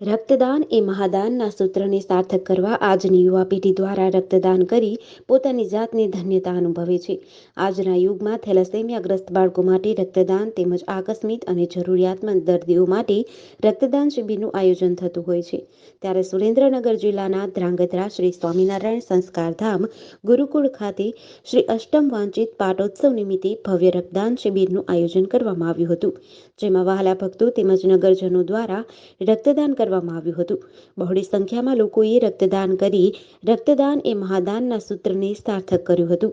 રક્તદાન એ મહાદાનના સૂત્રને સાર્થક કરવા આજની યુવા પેઢી દ્વારા રક્તદાન કરી પોતાની જાતની ધન્યતા અનુભવે છે. આજના યુગમાં થેલેસેમિયાગ્રસ્ત બાળકો માટે રક્તદાન તેમજ આકસ્મિક અને જરૂરિયાતમંદ દર્દીઓ માટે રક્તદાન શિબિરનું આયોજન થતું હોય છે. ત્યારે સુરેન્દ્રનગર જિલ્લાના ધ્રાંગધ્રા શ્રી સ્વામિનારાયણ સંસ્કારધામ ગુરુકુળ ખાતે શ્રી અષ્ટમ વાંચિત પાટોત્સવ નિમિત્તે ભવ્ય રક્તદાન શિબિરનું આયોજન કરવામાં આવ્યું હતું. જેમાં વહાલા ભક્તો તેમજ નગરજનો દ્વારા રક્તદાન કરવામાં આવ્યું હતું. બહોળી સંખ્યામાં લોકોએ રક્તદાન કરી, રક્તદાન એ મહાદાનના સૂત્રને સાર્થક કર્યું હતું.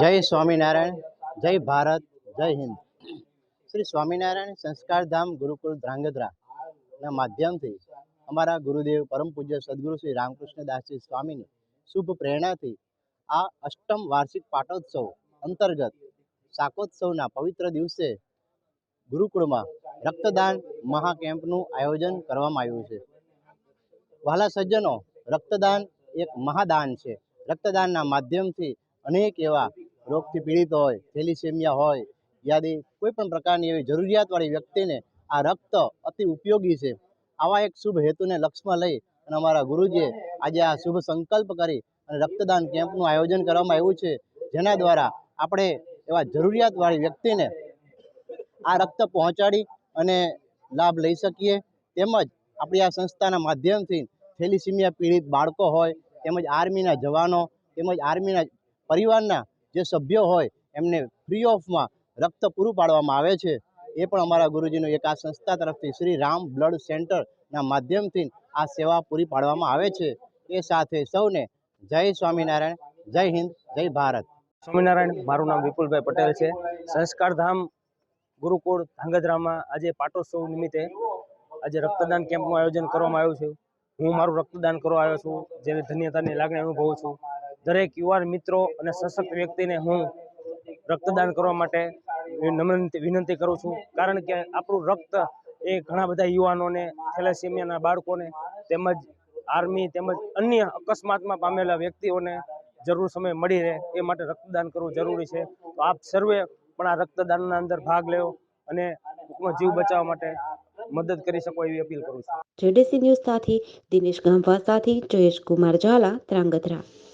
જય સ્વામિનારાયણ, જય ભારત, જય હિન્દ. શ્રી સ્વામિનારાયણ સંસ્કારધામ ગુરુકુળ ધ્રાંગધ્રા ના માધ્યમથી અમારા ગુરુદેવ પરમ પૂજ્ય સદગુરુ શ્રી રામકૃષ્ણદાસજી સ્વામીની શુભ પ્રેરણાથી આ અષ્ટમ વાર્ષિક પાટોત્સવ અંતર્ગત શાકોત્સવના પવિત્ર દિવસે ગુરુકુળમાં રક્તદાન મહાકેમ્પનું આયોજન કરવામાં આવ્યું છે. વહાલા સજ્જનો, રક્તદાન એક મહાદાન છે. રક્તદાનના માધ્યમથી અનેક એવા રોગથી પીડિત હોય, થેલિસેમિયા હોય, યાદી કોઈ પણ પ્રકારની એવી જરૂરિયાતવાળી વ્યક્તિને આ રક્ત અતિ ઉપયોગી છે. આવા એક શુભ હેતુને લક્ષમાં લઈ અને અમારા ગુરુજીએ આજે આ શુભ સંકલ્પ કરી અને રક્તદાન કેમ્પનું આયોજન કરવામાં આવ્યું છે. જેના દ્વારા આપણે એવા જરૂરિયાતવાળી વ્યક્તિને આ રક્ત પહોંચાડી અને લાભ લઈ શકીએ. તેમજ આપણી આ સંસ્થાના માધ્યમથી થેલિસીમિયા પીડિત બાળકો હોય, તેમજ આર્મીના જવાનો, તેમજ આર્મીના પરિવારના જે સભ્યો હોય, એમને ફ્રી ઓફમાં રક્ત પૂરું પાડવામાં આવે છે. એ પણ અમારા ગુરુજીનું એક આ સંસ્થા તરફથી શ્રી રામ બ્લડ સેન્ટરના માધ્યમથી આ સેવા પૂરી પાડવામાં આવે છે. એ સાથે સૌને જય સ્વામિનારાયણ, જય હિન્દ, જય ભારત. સ્વામિનારાયણ, મારું નામ વિપુલભાઈ પટેલ છે. સંસ્કારધામ ગુરુકુળ ધાંગધ્રામાં આજે પાટોત્સવ નિમિત્તે આજે રક્તદાન કેમ્પનું આયોજન કરવામાં આવ્યું છે. હું મારું રક્તદાન કરવા આવ્યો છું, જેની ધન્યતાની લાગણી અનુભવું છું. દરેક યુવાન મિત્રો અને સશક્ત વ્યક્તિને હું રક્તદાન કરવા માટે વિનંતી કરું છું. કારણ કે આપણું રક્ત એ ઘણા બધા યુવાનોને, થેલેસેમિયાના બાળકોને તેમજ આર્મી તેમજ અન્ય અકસ્માતમાં પામેલા વ્યક્તિઓને જરૂર સમય મળી રહે એ માટે રક્તદાન કરવું જરૂરી છે. તો આપ સર્વે પણ આ રક્તદાનના અંદર ભાગ લેવો અને જીવ બચાવવા માટે મદદ કરી શકો એવી અપીલ કરું છું. જેડીસી ન્યૂઝ સાથે દિનેશ ગામવા સાથે જયેશ કુમાર ઝાલા ત્રાંગધ્રા.